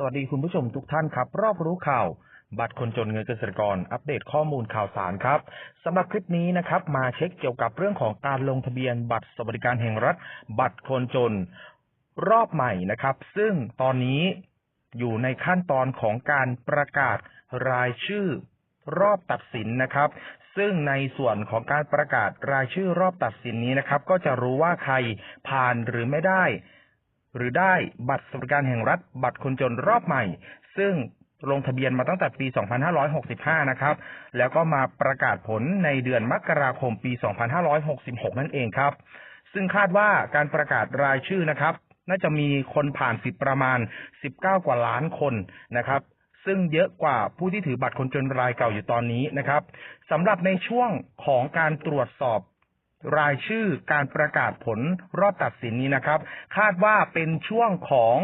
สวัสดีคุณผู้ชมทุกท่านครับ รอบรู้ข่าว บัตรคนจนเงินเกษตรกร อัปเดตข้อมูลข่าวสารครับสำหรับคลิปนี้นะครับ มาเช็คเกี่ยวกับเรื่องของการลงทะเบียนบัตรสวัสดิการแห่งรัฐ บัตรคนจน รอบใหม่นะครับ ซึ่งตอนนี้อยู่ในขั้นตอนของการประกาศรายชื่อรอบตัดสินนะครับ ซึ่งในส่วนของการประกาศรายชื่อรอบตัดสินนี้นะครับ ก็จะรู้ว่าใครผ่านหรือไม่ได้ หรือได้บัตรสวัสดิการแห่งรัฐ บัตรคนจนรอบใหม่ ซึ่งลงทะเบียนมาตั้งแต่ปี 2565 นะครับ แล้วก็มาประกาศผลในเดือนมกราคมปี 2566 นั่นเองครับ ซึ่งคาดว่าการประกาศรายชื่อนะครับ น่าจะมีคนผ่านสิทธิ์ประมาณ 19 กว่าล้านคนนะครับ ซึ่งเยอะกว่าผู้ที่ถือบัตรคนจนรายเก่าอยู่ตอนนี้นะครับสำหรับในช่วงของการตรวจสอบ รายชื่อการประกาศผลรอบตัดสินนี้นะครับ คาดว่าเป็นช่วงของ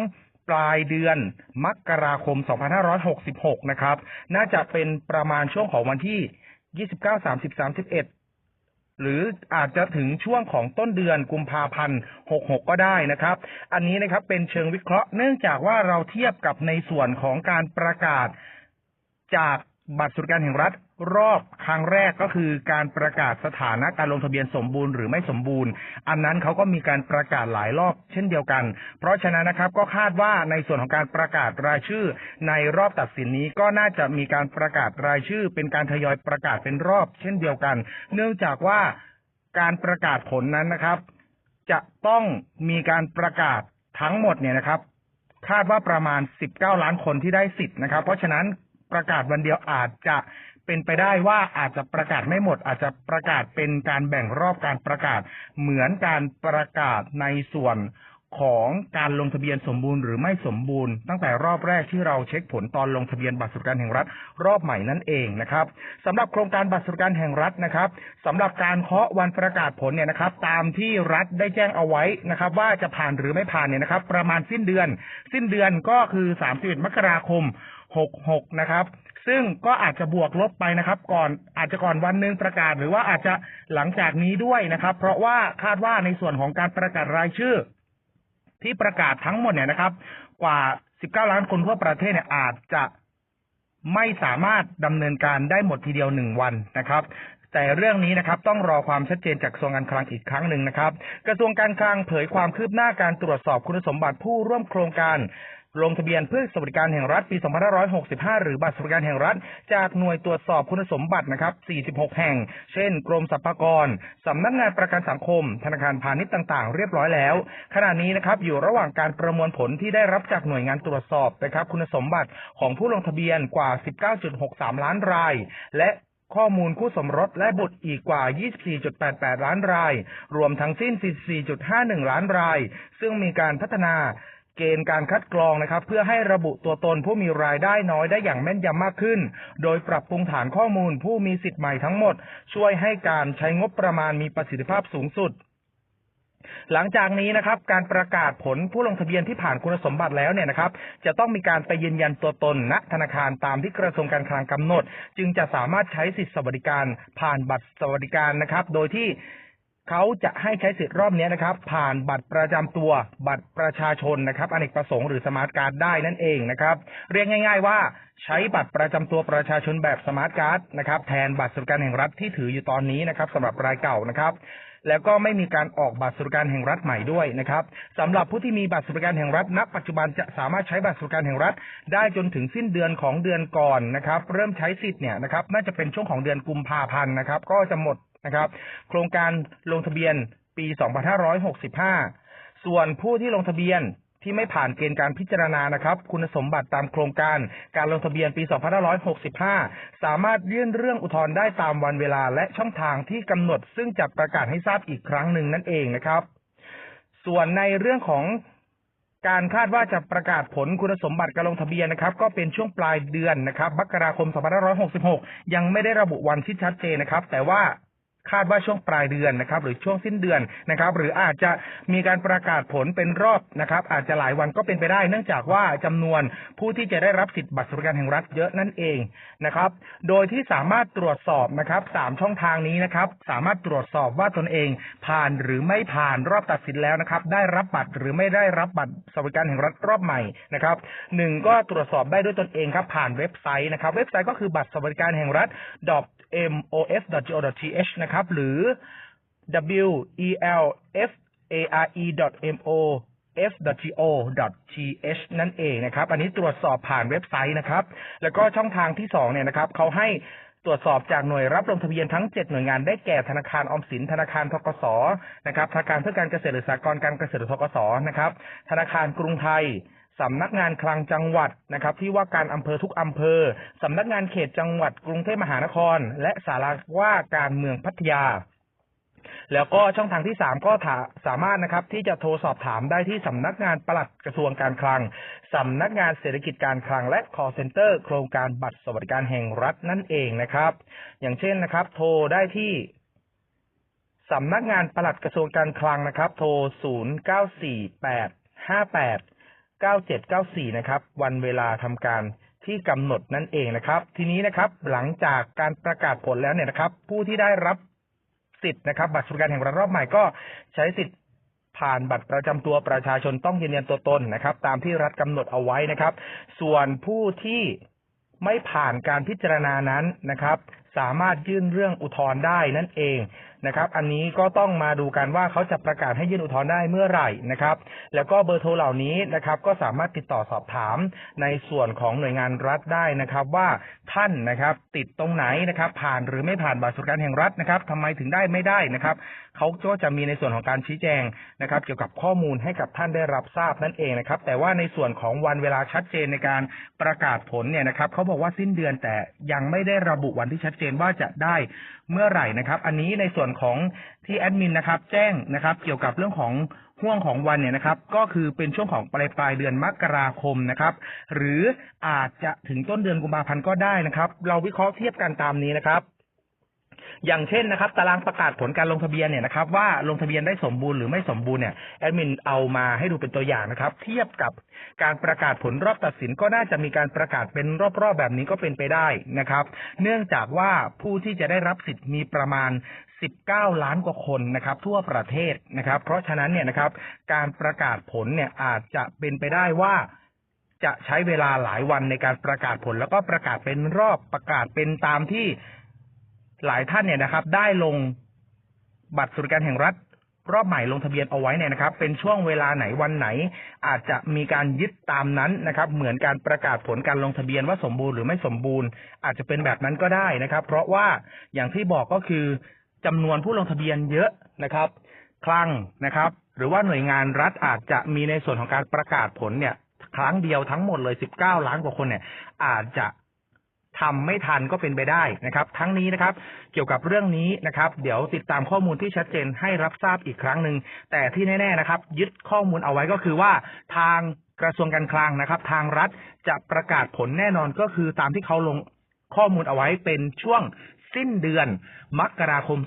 ปลายเดือนมกราคม 2566 นะครับ น่าจะเป็นประมาณช่วงของวันที่ 29 30 31 หรืออาจจะถึงช่วงของต้นเดือนกุมภาพันธ์ 66 ก็ได้นะครับ อันนี้นะครับเป็นเชิงวิเคราะห์เนื่องจากว่าเราเทียบกับในส่วนของการประกาศจากบัตรสวัสดิการแห่งรัฐ รอบครั้งแรกก็คือการประกาศสถานะการลงทะเบียนสมบูรณ์หรือไม่สมบูรณ์ อันนั้นเขาก็มีการประกาศหลายรอบเช่นเดียวกัน เพราะฉะนั้นนะครับก็คาดว่าในส่วนของการประกาศรายชื่อ ในรอบตัดสินนี้ก็น่าจะมีการประกาศรายชื่อ เป็นการทยอยประกาศเป็นรอบเช่นเดียวกัน เนื่องจากว่าการประกาศผลนั้นนะครับ จะต้องมีการประกาศทั้งหมดเนี่ยนะครับ คาดว่าประมาณ 19 ล้านคนที่ได้สิทธิ์นะครับ เพราะฉะนั้นประกาศวันเดียวอาจจะ เป็นไปได้ว่าอาจจะประกาศไม่หมด อาจจะประกาศเป็นการแบ่งรอบการประกาศ เหมือนการประกาศในส่วนของการลงทะเบียนสมบูรณ์หรือไม่สมบูรณ์ ตั้งแต่รอบแรกที่เราเช็คผลตอนลงทะเบียนบัตรสวัสดิการแห่งรัฐ รอบใหม่นั่นเองนะครับสำหรับโครงการบัตรสวัสดิการแห่งรัฐนะครับสำหรับการเคาะวันประกาศผลเนี่ยนะครับ ตามที่รัฐได้แจ้งเอาไว้นะครับ ว่าจะผ่านหรือไม่ผ่านเนี่ยนะครับ ประมาณสิ้นเดือน สิ้นเดือนก็คือ 31 มกราคม 66นะครับ ซึ่งก็อาจจะบวกลบไปนะครับ ก่อนอาจจะก่อนวันหนึ่งประกาศ หรือว่าอาจจะหลังจากนี้ด้วยนะครับ เพราะว่าคาดว่าในส่วนของการประกาศรายชื่อ ที่ประกาศทั้งหมดเนี่ยนะครับ กว่า 19 ล้านคนทั่วประเทศเนี่ยอาจจะไม่สามารถดำเนินการได้หมดทีเดียวหนึ่งวันนะครับ แต่เรื่องนี้นะครับต้องรอความชัดเจนจากกระทรวงการคลังอีกครั้งหนึ่งนะครับ กระทรวงการคลังเผยความคืบหน้าการตรวจสอบคุณสมบัติผู้ร่วมโครงการลงทะเบียนเพื่อสวัสดิการแห่งรัฐปี 2565 หรือบัตรสวัสดิการแห่งรัฐ จากหน่วยตรวจสอบคุณสมบัตินะครับ 46 แห่ง เช่น กรมสรรพากร สำนักงานประกันสังคม ธนาคารพาณิชย์ต่างๆ เรียบร้อยแล้ว ขณะนี้นะครับอยู่ระหว่างการประมวลผลที่ได้รับจากหน่วยงานตรวจสอบนะครับคุณสมบัติของผู้ลงทะเบียนกว่า 19.63 ล้านราย และ ข้อมูลคู่สมรสและบุตรอีกกว่า 24.88 ล้านราย รวมทั้งสิ้น 44.51 ล้านราย ซึ่งมีการพัฒนาเกณฑ์การคัดกรองนะครับ เพื่อให้ระบุตัวตนผู้มีรายได้น้อยได้อย่างแม่นยำมากขึ้น โดยปรับปรุงฐานข้อมูลผู้มีสิทธิ์ใหม่ทั้งหมด ช่วยให้การใช้งบประมาณมีประสิทธิภาพสูงสุด หลังจากนี้นะครับ การประกาศผลผู้ลงทะเบียนที่ผ่านคุณสมบัติแล้วเนี่ยนะครับ จะต้องมีการไปยืนยันตัวตนณธนาคารตามที่กระทรวงการคลังกำหนด จึงจะสามารถใช้สิทธิสวัสดิการผ่านบัตรสวัสดิการนะครับ โดยที่เขาจะให้ใช้สิทธิ์รอบนี้นะครับ ผ่านบัตรประจำตัวบัตรประชาชนนะครับอเนกประสงค์หรือสมาร์ทการ์ดได้นั่นเองนะครับ เรียกง่าย ๆ ว่าใช้บัตรประจำตัวประชาชนแบบสมาร์ทการ์ดนะครับ แทนบัตรสวัสดิการแห่งรัฐที่ถืออยู่ตอนนี้นะครับสำหรับรายเก่านะครับ แล้วก็ไม่มีการออกบัตรสวัสดิการแห่งรัฐใหม่ด้วยนะครับสำหรับผู้ที่มีบัตรสวัสดิการแห่งรัฐณ ปัจจุบันจะสามารถใช้บัตรสวัสดิการแห่งรัฐ ได้จนถึงสิ้นเดือนของเดือนก่อนนะครับ เริ่มใช้สิทธิ์เนี่ยนะครับน่าจะเป็นช่วงของเดือนกุมภาพันธ์นะครับ ก็จะหมดนะครับ โครงการลงทะเบียนปี 2565 ส่วนผู้ที่ลงทะเบียน ที่ไม่ผ่านเกณฑ์การพิจารณานะครับ คุณสมบัติตามโครงการ การลงทะเบียนปี 2565 สามารถยื่นเรื่องอุทธรณ์ได้ตามวันเวลาและช่องทางที่กำหนด ซึ่งจะประกาศให้ทราบอีกครั้งหนึ่งนั่นเองนะครับ ส่วนในเรื่องของการคาดว่าจะประกาศผลคุณสมบัติการลงทะเบียนนะครับ ก็เป็นช่วงปลายเดือนนะครับมกราคม 2566 ยังไม่ได้ระบุวันที่ชัดเจนนะครับ แต่ว่า คาดว่าช่วงปลายเดือนนะครับ หรือช่วงสิ้นเดือนนะครับ หรืออาจจะมีการประกาศผลเป็นรอบนะครับ อาจจะหลายวันก็เป็นไปได้ เนื่องจากว่าจำนวนผู้ที่จะได้รับสิทธิบัตรสวัสดิการแห่งรัฐเยอะนั่นเองนะครับ โดยที่สามารถตรวจสอบนะครับสามช่องทางนี้นะครับ สามารถตรวจสอบว่าตนเอง ผ่านหรือไม่ผ่านรอบตัดสินแล้วนะครับ ได้รับบัตรหรือไม่ได้รับบัตรสวัสดิการแห่งรัฐรอบใหม่นะครับหนึ่งก็ตรวจสอบได้ด้วยตนเองครับผ่านเว็บไซต์นะครับ เว็บไซต์ก็คือบัตรสวัสดิการแห่งรัฐ mos.go.th นะครับ หรือ w e l f a r e m o f.go.th นั่นเองนะครับ อันนี้ตรวจสอบผ่านเว็บไซต์นะครับ แล้วก็ช่องทางที่สองเนี่ยนะครับเขาให้ตรวจสอบจากหน่วยรับลงทะเบียนทั้ง 7 หน่วยงานได้แก่ธนาคารออมสิน ธนาคารทกสนะครับธนาคารเพื่อการเกษตรหรือสหกรณ์การเกษตรหรือทกสนะครับ ธนาคารกรุงไทย สำนักงานคลังจังหวัดนะครับที่ว่าการอำเภอทุกอำเภอสำนักงานเขตจังหวัดกรุงเทพมหานคร และสาราว่าการเมืองพัทยา แล้วก็ช่องทางที่สามก็สามารถนะครับ ที่จะโทรสอบถามได้ที่สำนักงานปลัดกระทรวงการคลังสำนักงานเศรษฐกิจการคลังและ call center โครงการบัตรสวัสดิการแห่งรัฐนั่นเองนะครับ อย่างเช่นนะครับ โทรได้ที่สำนักงานปลัดกระทรวงการคลังนะครับ โทร 094858 9794 นะครับ วันเวลาทำการที่กำหนดนั่นเองนะครับ ทีนี้นะครับ หลังจากการประกาศผลแล้วเนี่ยนะครับ ผู้ที่ได้รับสิทธิ์นะครับ บัตรสวัสดิการแห่งรัฐรอบใหม่ก็ใช้สิทธิ์ผ่านบัตรประจำตัวประชาชนต้องยืนยันตัวตนนะครับ ตามที่รัฐกำหนดเอาไว้นะครับ ส่วนผู้ที่ไม่ผ่านการพิจารณานั้นนะครับ สามารถยื่นเรื่องอุทธรณ์ได้นั่นเองนะครับ อันนี้ก็ต้องมาดูกันว่าเขาจะประกาศให้ยื่นอุทธรณ์ได้เมื่อไหร่นะครับ แล้วก็เบอร์โทรเหล่านี้นะครับ ก็สามารถติดต่อสอบถามในส่วนของหน่วยงานรัฐได้นะครับ ว่าท่านนะครับ ติดตรงไหนนะครับ ผ่านหรือไม่ผ่านบัตรสวัสดิการแห่งรัฐนะครับทำไมถึงได้ไม่ได้นะครับเขาก็จะมีในส่วนของการชี้แจงนะครับ เกี่ยวกับข้อมูลให้กับท่านได้รับทราบนั่นเองนะครับ แต่ว่าในส่วนของวันเวลาชัดเจนในการประกาศผลเนี่ยนะครับเขาบอกว่าสิ้นเดือนแต่ยังไม่ได้ระบุวันที่ชัดเจนว่าจะได้เมื่อไหร่นะครับ อันนี้ในส่วนของที่แอดมินนะครับ แจ้งนะครับ เกี่ยวกับเรื่องของห่วงของวันเนี่ยนะครับ ก็คือเป็นช่วงของปลายปลายเดือนมกราคมนะครับ หรืออาจจะถึงต้นเดือนกุมภาพันธ์ก็ได้นะครับ เราวิเคราะห์เทียบกันตามนี้นะครับ อย่างเช่นนะครับ ตารางประกาศผลการลงทะเบียนเนี่ยนะครับว่าลงทะเบียนได้สมบูรณ์หรือไม่สมบูรณ์เนี่ยแอดมินเอามาให้ดูเป็นตัวอย่างนะครับ เทียบกับการประกาศผลรอบตัดสินก็น่าจะมีการประกาศเป็นรอบๆแบบนี้ก็เป็นไปได้นะครับ เนื่องจากว่าผู้ที่จะได้รับสิทธิ์มีประมาณ 19 ล้านกว่าคนนะครับ ทั่วประเทศนะครับ เพราะฉะนั้นเนี่ยนะครับ การประกาศผลเนี่ยอาจจะเป็นไปได้ว่าจะใช้เวลาหลายวันในการประกาศผล แล้วก็ประกาศเป็นรอบประกาศเป็นตามที่ หลายท่านเนี่ยนะครับ ได้ลงบัตรสวัสดิการแห่งรัฐ รอบใหม่ลงทะเบียนเอาไว้เนี่ยนะครับ เป็นช่วงเวลาไหนวันไหน อาจจะมีการยึดตามนั้นนะครับ เหมือนการประกาศผลการลงทะเบียนว่าสมบูรณ์หรือไม่สมบูรณ์ อาจจะเป็นแบบนั้นก็ได้นะครับ เพราะว่าอย่างที่บอกก็คือจำนวนผู้ลงทะเบียนเยอะนะครับ คลังนะครับ หรือว่าหน่วยงานรัฐอาจจะมีในส่วนของการประกาศผลเนี่ย ครั้งเดียวทั้งหมดเลย 19 ล้านกว่าคนเนี่ย อาจจะ ทำไม่ทันก็เป็นไปได้นะครับ ทั้งนี้นะครับ เกี่ยวกับเรื่องนี้นะครับ เดี๋ยวติดตามข้อมูลที่ชัดเจนให้รับทราบอีกครั้งหนึ่งแต่ที่แน่ ๆนะครับ ยึดข้อมูลเอาไว้ก็คือว่าทางกระทรวงการคลังนะครับ ทางรัฐจะประกาศผลแน่นอนก็คือตามที่เขาลงข้อมูลเอาไว้เป็นช่วง สิ้นเดือนมกราคม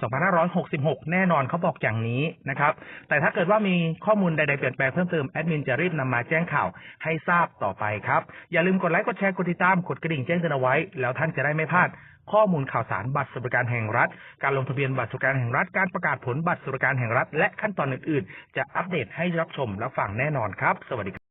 2566 แน่นอนเขาบอกอย่างนี้นะครับ แต่ถ้าเกิดว่ามีข้อมูลใดๆเปลี่ยนแปลงเพิ่มเติมแอดมินจะรีบนำมาแจ้งข่าวให้ทราบต่อไปครับ อย่าลืมกดไลค์กดแชร์กดติดตามกดกระดิ่งแจ้งเตือนเอาไว้ แล้วท่านจะได้ไม่พลาดข้อมูลข่าวสารบัตรสวัสดิการแห่งรัฐ การลงทะเบียนบัตรสวัสดิการแห่งรัฐ การประกาศผลบัตรสวัสดิการแห่งรัฐ และขั้นตอนอื่นๆ จะอัปเดตให้รับชมและฟังแน่นอนครับ สวัสดีครับ